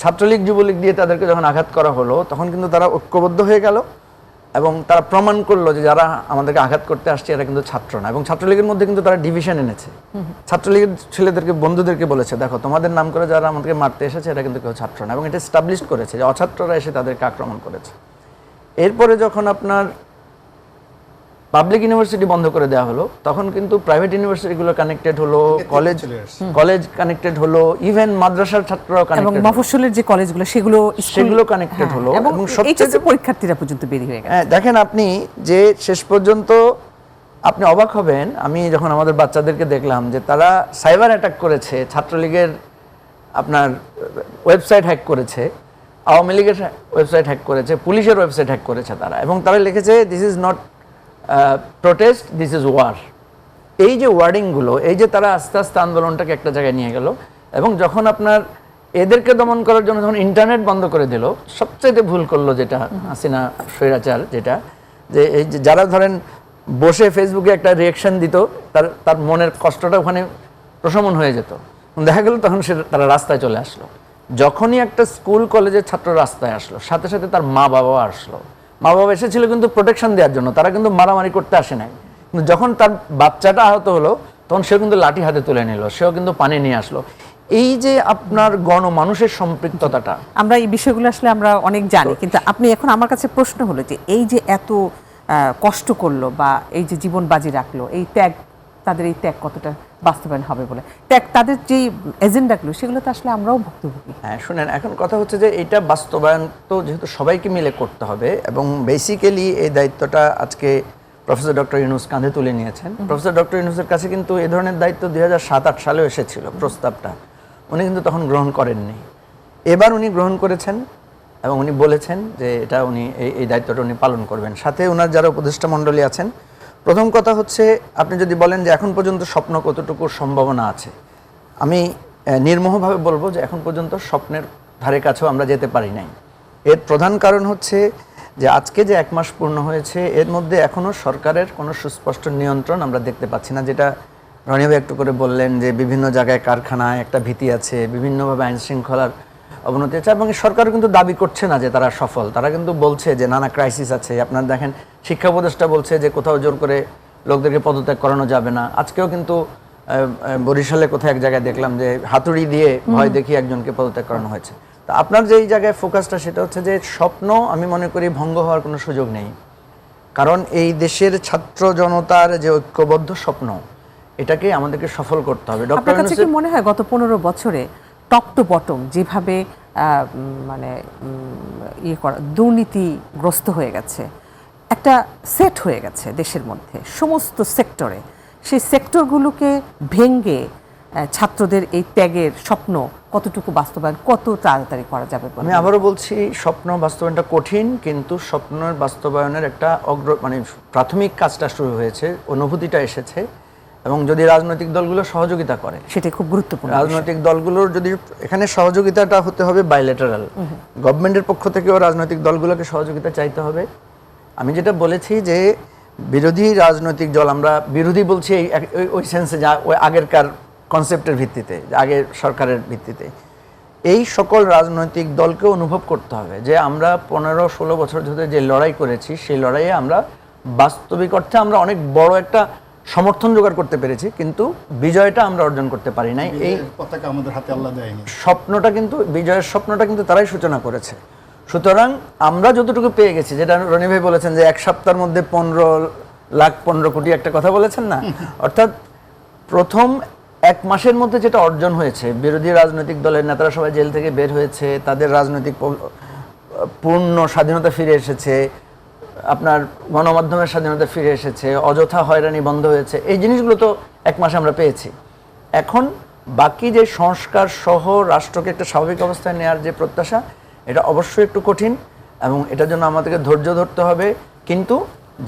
ছাত্রলীগ যুবলীগ দিয়ে তাদেরকে যখন আঘাত করা হলো তখন কিন্তু তারা ঐক্যবদ্ধ হয়ে গেল এবং তারা প্রমাণ করল যে যারা আমাদেরকে আঘাত করতে আসছে এরা কিন্তু ছাত্র না। এবং ছাত্রলীগের মধ্যে কিন্তু তারা ডিভিশন এনেছে। ছাত্রলীগের ছেলেদেরকে বন্ধুদেরকে বলেছে দেখো তোমাদের নাম করে যারা আমাদেরকে মারতে এসেছে এরা কিন্তু কেউ ছাত্র না। এবং এটা স্টাবলিশ করেছে যে অছাত্ররা এসে তাদেরকে আক্রমণ করেছে। এরপরে যখন আপনার পাবলিক ইউনিভার্সিটি বন্ধ করে দেওয়া হলো তখন কিন্তু প্রাইভেট ইউনিভার্সিটিগুলো কানেক্টেড হলো কলেজ কলেজ কানেক্টেড হলো ইভেন মাদ্রাসার ছাত্ররাও এবং কানেক্টেড মফস্বলের যে কলেজগুলো সেগুলো সেগুলো connected হ্যাঁ, হলো এবং এবং সবচেয়ে এইচএসসি পরীক্ষার্থীরা পর্যন্ত বেরিয়ে হয়ে গেছে। হ্যাঁ দেখেন আপনি যে শেষ পর্যন্ত আপনি অবাক হবেন আমি যখন আমাদের বাচ্চাদেরকে দেখলাম যে তারা সাইবার অ্যাটাক করেছে ছাত্রলীগের আপনার ওয়েবসাইট হ্যাক করেছে আওয়ামী লীগের ওয়েবসাইট হ্যাক করেছে পুলিশের ওয়েবসাইট হ্যাক করেছে তারা এবং তারা লিখেছে this is not protest this is war এই যে ওয়ার্ডিংগুলো এই যে তারা আস্তে আস্তে আন্দোলনটাকে একটা জায়গায় নিয়ে গেল, এবং যখন আপনার এদেরকে দমন করার জন্য যখন ইন্টারনেট বন্ধ করে দিল, সবচাইতে ভুল করল যেটা হাসিনা স্বৈরাচার যেটা, যে এই যারা ধরেন বসে ফেসবুকে একটা রিয়েকশন দিত, তার তার মনের কষ্টটা ওখানে প্রশমন হয়ে যেত। দেখা গেল তখন সে তারা রাস্তায় চলে আসলো। যখনই একটা স্কুল কলেজের ছাত্র রাস্তায় আসলো, সাথে সাথে তার মা বাবাও আসলো। মা বাবা এসেছিল কিন্তু প্রোটেকশন দেওয়ার জন্য তারা কিন্তু মারামারি করতে আসে নাই। কিন্তু যখন তার বাচ্চাটা আহত হলো তখন সেও কিন্তু লাঠি হাতে তুলে নিল সেও কিন্তু পানি নিয়ে আসলো। এই যে আপনার গণমানুষের সম্পৃক্ততাটা। আমরা এই বিষয়গুলো আসলে আমরা অনেক জানি কিন্তু আপনি এখন আমার কাছে প্রশ্ন হলো যে এই যে এত কষ্ট করল বা এই যে জীবন বাজি রাখল এই ত্যাগ তাদের এই ত্যাগ কতটা বাস্তবায়ন হবে বলে। তাদের যে এজেন্ডাগুলো সেগুলো তো আসলে আমরাও ভুক্তভোগী। হ্যাঁ শুনেন এখন কথা হচ্ছে যে এটা বাস্তবায়ন তো যেহেতু সবাইকে মিলে করতে হবে এবং বেসিক্যালি এই দায়িত্বটা আজকে প্রফেসর ডক্টর ইউনুস কাঁধে তুলে নিয়েছেন। প্রফেসর ডক্টর ইউনুসের কাছে কিন্তু এ ধরনের দায়িত্ব দুই হাজার সাত আট সালেও এসেছিল প্রস্তাবটা। উনি কিন্তু তখন গ্রহণ করেননি। এবার উনি গ্রহণ করেছেন এবং উনি বলেছেন যে এটা উনি এই এই দায়িত্বটা উনি পালন করবেন। সাথে ওনার যারা উপদেষ্টা মণ্ডলী আছেন প্রথম কথা হচ্ছে, আপনি যদি বলেন যে এখন পর্যন্ত স্বপ্ন কতটুকু সম্ভাবনা আছে, আমি নির্মোহভাবে বলব যে এখন পর্যন্ত স্বপ্নের ধারে কাছেও আমরা যেতে পারি নাই। এর প্রধান কারণ হচ্ছে যে আজকে যে এক মাস পূর্ণ হয়েছে, এর মধ্যে এখনও সরকারের কোনো সুস্পষ্ট নিয়ন্ত্রণ আমরা দেখতে পাচ্ছি না, যেটা রনিভাই একটু করে বললেন যে বিভিন্ন জায়গায় কারখানায় একটা ভীতি আছে, বিভিন্নভাবে আইন শৃঙ্খলার অবনতি আছে এবং সরকার কিন্তু দাবি করছে না যে তারা সফল। তারা কিন্তু বলছে যে নানা ক্রাইসিস আছে। আপনার দেখেন শিক্ষা উপদেষ্টা বলছে যে কোথাও জোর করে লোকদেরকে পদত্যাগ করানো যাবে না। আজকেও কিন্তু বরিশালে কোথায় এক জায়গায় দেখলাম যে হাতুড়ি দিয়ে ভয় দেখিয়ে একজনকে পদত্যাগ করানো হয়েছে। তা আপনার যে এই জায়গায় ফোকাসটা সেটা হচ্ছে যে স্বপ্ন আমি মনে করি ভঙ্গ হওয়ার কোনো সুযোগ নেই। কারণ এই দেশের ছাত্র জনতার যে ঐক্যবদ্ধ স্বপ্ন এটাকে আমাদেরকে সফল করতে হবে। ডক্টর মনে হয় গত পনেরো বছরে টপ টু বটম যেভাবে মানে ইয়ে করা দুর্নীতিগ্রস্ত হয়ে গেছে। একটা সেট হয়ে গেছে দেশের মধ্যে সমস্ত সেক্টরে। সেই সেক্টরগুলোকে ভেঙ্গে ছাত্রদের এই ত্যাগের স্বপ্ন কতটুকু বাস্তবায়ন কত তাড়াতাড়ি করা যাবে আমি আবারও বলছি স্বপ্ন বাস্তবায়নটা কঠিন কিন্তু স্বপ্নের বাস্তবায়নের একটা অগ্র মানে প্রাথমিক কাজটা শুরু হয়েছে অনুভূতিটা এসেছে। এবং যদি রাজনৈতিক দলগুলো সহযোগিতা করে। সেটা খুব গুরুত্বপূর্ণ রাজনৈতিক দলগুলোর যদি এখানে সহযোগিতাটা হতে হবে বাইলেটারাল গভর্নমেন্টের পক্ষ থেকেও রাজনৈতিক দলগুলোকে সহযোগিতা চাইতে হবে। আমি যেটা বলেছি যে বিরোধী রাজনৈতিক দল আমরা বিরোধী বলছি এই ওই- ওই সেন্সে যা ওই আগেরকার কনসেপ্টের ভিত্তিতে আগের সরকারের ভিত্তিতে। এই সকল রাজনৈতিক দলকে অনুভব করতে হবে যে আমরা পনেরো ষোলো বছর ধরে যে লড়াই করেছি সেই লড়াইয়ে আমরা বাস্তবিক অর্থে আমরা অনেক বড় একটা সমর্থন জোগাড় করতে পেরেছি কিন্তু বিজয়টা আমরা অর্জন করতে পারি নাই। এই পতাকা আমাদের হাতে আল্লাহ দেয়নি। স্বপ্নটা কিন্তু বিজয়ের স্বপ্নটা কিন্তু তারাই সূচনা করেছে। সুতরাং আমরা যতটুকু পেয়ে গেছি যেটা রনি ভাই বলেছেন যে এক সপ্তাহের মধ্যে পনেরো লাখ পনেরো কোটি একটা কথা বলেছেন না? অর্থাৎ প্রথম এক মাসের মধ্যে যেটা অর্জন হয়েছে বিরোধী রাজনৈতিক দলের নেতারা সবাই জেল থেকে বের হয়েছে তাদের রাজনৈতিক পূর্ণ স্বাধীনতা ফিরে এসেছে আপনার গণমাধ্যমের স্বাধীনতা ফিরে এসেছে, অযথা হয়রানি বন্ধ হয়েছে, এই জিনিসগুলো তো এক মাসে আমরা পেয়েছি। এখন বাকি যে সংস্কার সহ রাষ্ট্রকে একটা স্বাভাবিক অবস্থায় নেওয়ার যে প্রত্যাশা, এটা অবশ্যই একটু কঠিন এবং এটার জন্য আমাদেরকে ধৈর্য ধরতে হবে। কিন্তু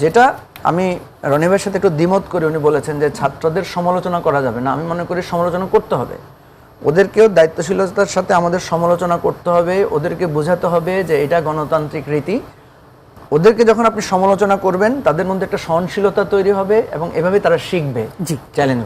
যেটা আমি রনিবের সাথে একটু দ্বিমত করে, উনি বলেছেন যে ছাত্রদের সমালোচনা করা যাবে না। আমি মনে করি সমালোচনা করতে হবে। ওদেরকেও দায়িত্বশীলতার সাথে আমাদের সমালোচনা করতে হবে। ওদেরকে বোঝাতে হবে যে এটা গণতান্ত্রিক রীতি। ওদেরকে যখন আপনি সমালোচনা করবেন তাদের মধ্যে একটা সহনশীলতা তৈরি হবে এবং এভাবে তারা শিখবে জি। চ্যালেঞ্জ